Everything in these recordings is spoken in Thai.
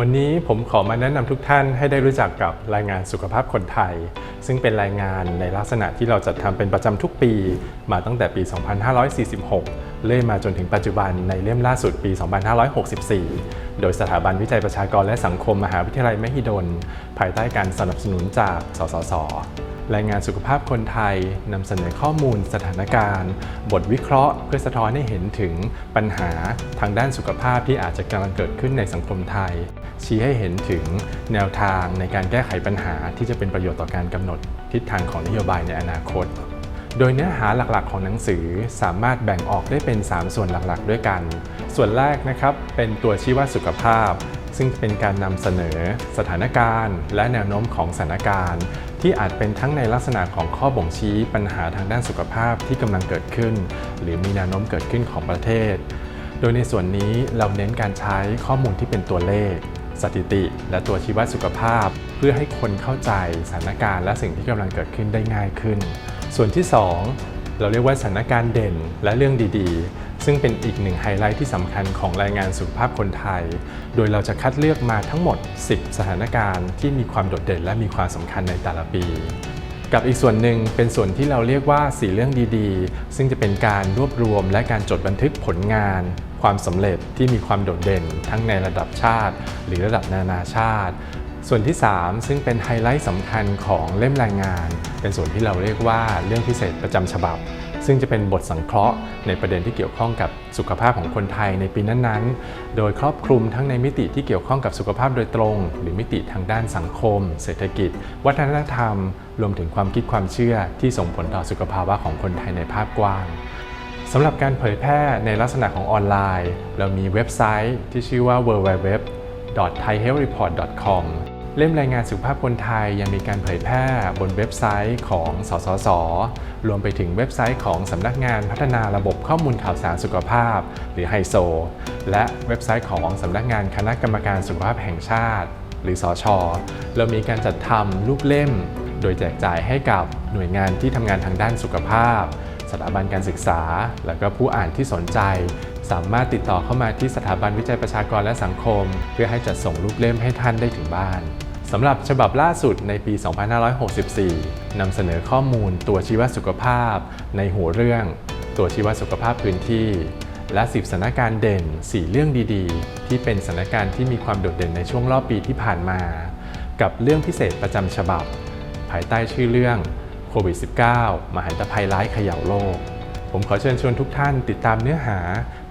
วันนี้ผมขอมาแนะนำทุกท่านให้ได้รู้จักกับรายงานสุขภาพคนไทย ซึ่งเป็นรายงานในลักษณะที่เราจัดทำเป็นประจำทุกปี มาตั้งแต่ปี 2546เลื่อยมาจนถึงปัจจุบันในเล่มล่าสุดปี 2564 โดยสถาบันวิจัยประชากรและสังคมมหาวิทยาลัยมหิดล ภายใต้การสนับสนุนจาก สสส รายงานสุขภาพคนไทยนำเสนอข้อมูลสถานการณ์ บทวิเคราะห์ เพื่อสะท้อนให้เห็นถึงปัญหาทางด้านสุขภาพที่อาจจะกำลังเกิดขึ้นในสังคมไทย ชี้ให้เห็นถึงแนวทางในการแก้ไขปัญหาที่จะเป็นประโยชน์ต่อการกำหนดทิศทางของนโยบายในอนาคต โดยเนื้อหาหลักๆ ของหนังสือสามารถแบ่งออกได้เป็น 3 ส่วนหลักๆ ด้วยกัน ส่วนแรกนะครับเป็นตัวชี้วัดสุขภาพซึ่งเป็นการนำเสนอสถานการณ์ และแนวโน้มของสถานการณ์ ที่อาจเป็นทั้งในลักษณะของข้อบ่งชี้ปัญหาทางด้านสุขภาพที่กำลังเกิดขึ้น หรือมีแนวโน้มเกิดขึ้นของประเทศ โดยในส่วนนี้เราเน้นการใช้ข้อมูลที่เป็นตัวเลข สถิติ และตัวชี้วัดสุขภาพ เพื่อให้คนเข้าใจสถานการณ์และสิ่งที่กำลังเกิดขึ้นได้ง่ายขึ้น ส่วนที่ 2 เราเรียกว่าสถานการณ์เด่นและเรื่องดีๆ ซึ่งเป็นอีกหนึ่งไฮไลท์ที่สำคัญของรายงานสุขภาพคนไทย โดยเราจะคัดเลือกมาทั้งหมด 10 สถานการณ์ที่มีความโดดเด่นและมีความสำคัญในแต่ละปี กับอีกส่วนหนึ่งเป็นส่วนที่เราเรียกว่าสีเรื่องดีๆ ซึ่งจะเป็นการรวบรวมและการจดบันทึกผลงาน ความสำเร็จที่มีความโดดเด่น ทั้งในระดับชาติ หรือระดับนานาชาติ ส่วนที่ 3 ซึ่งเป็นไฮไลท์สำคัญของเล่มรายงาน เป็นส่วนที่เราเรียกว่าเรื่องพิเศษประจำฉบับ ซึ่งจะเป็นบทสังเคราะห์ในประเด็นที่เกี่ยวข้องกับสุขภาพของคนไทยในปีนั้นๆ โดยครอบคลุมทั้งในมิติที่เกี่ยวข้องกับสุขภาพโดยตรง หรือมิติทางด้านสังคม เศรษฐกิจ วัฒนธรรม รวมถึงความคิดความเชื่อที่ส่งผลต่อสุขภาวะของคนไทยในภาพกว้างสำหรับการเผยแพร่ในลักษณะของออนไลน์ เรามีเว็บไซต์ที่ชื่อว่า www.thaihealthreport.com เล่มรายงานสุขภาพคนไทยยังมีการเผยแพร่บนเว็บไซต์ของสสส รวมไปถึงเว็บไซต์ของสำนักงานพัฒนาระบบข้อมูลข่าวสารสุขภาพ หรือไฮโซ และเว็บไซต์ของสำนักงานคณะกรรมการสุขภาพแห่งชาติ หรือสอชอเรามีการจัดทำรูปเล่ม โดยแจกจ่ายให้กับหน่วยงานที่ทำงานทางด้านสุขภาพ สถาบันการศึกษา และก็ผู้อ่านที่สนใจ สามารถติดต่อเข้ามาที่สถาบันวิจัยประชากรและสังคม เพื่อให้จัดส่งรูปเล่มให้ท่านได้ถึงบ้านสำหรับฉบับล่าสุดในปี 2564 นำเสนอข้อมูลตัวชีวสุขภาพ ในหัวเรื่อง ตัวชีวสุขภาพพื้นที่ และ10สถานการณ์เด่น 4 เรื่องดีๆ ที่เป็นสถานการณ์ที่มีความโดดเด่นในช่วงรอบปีที่ผ่านมา กับเรื่องพิเศษประจำฉบับ ภายใต้ชื่อเรื่อง ควิด -19 มหันตภัยร้ายเขย่าโลก ผมขอเชิญชวนทุกท่านติดตามเนื้อหา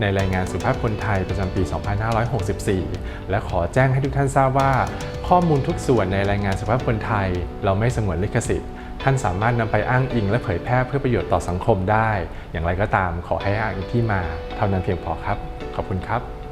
ในรายงานสุภาพคนไทยประจำปี 2564 และขอแจ้งให้ทุกท่านทราบว่า ข้อมูลทุกส่วนในรายงานสุภาพคนไทย เราไม่สงวนลิขสิทธิ์ ท่านสามารถนำไปอ้างอิงและเผยแพร่เพื่อประโยชน์ต่อสังคมได้ อย่างไรก็ตามขอให้อ้างอิงที่มา เท่านั้นเพียงพอครับ ขอบคุณครับ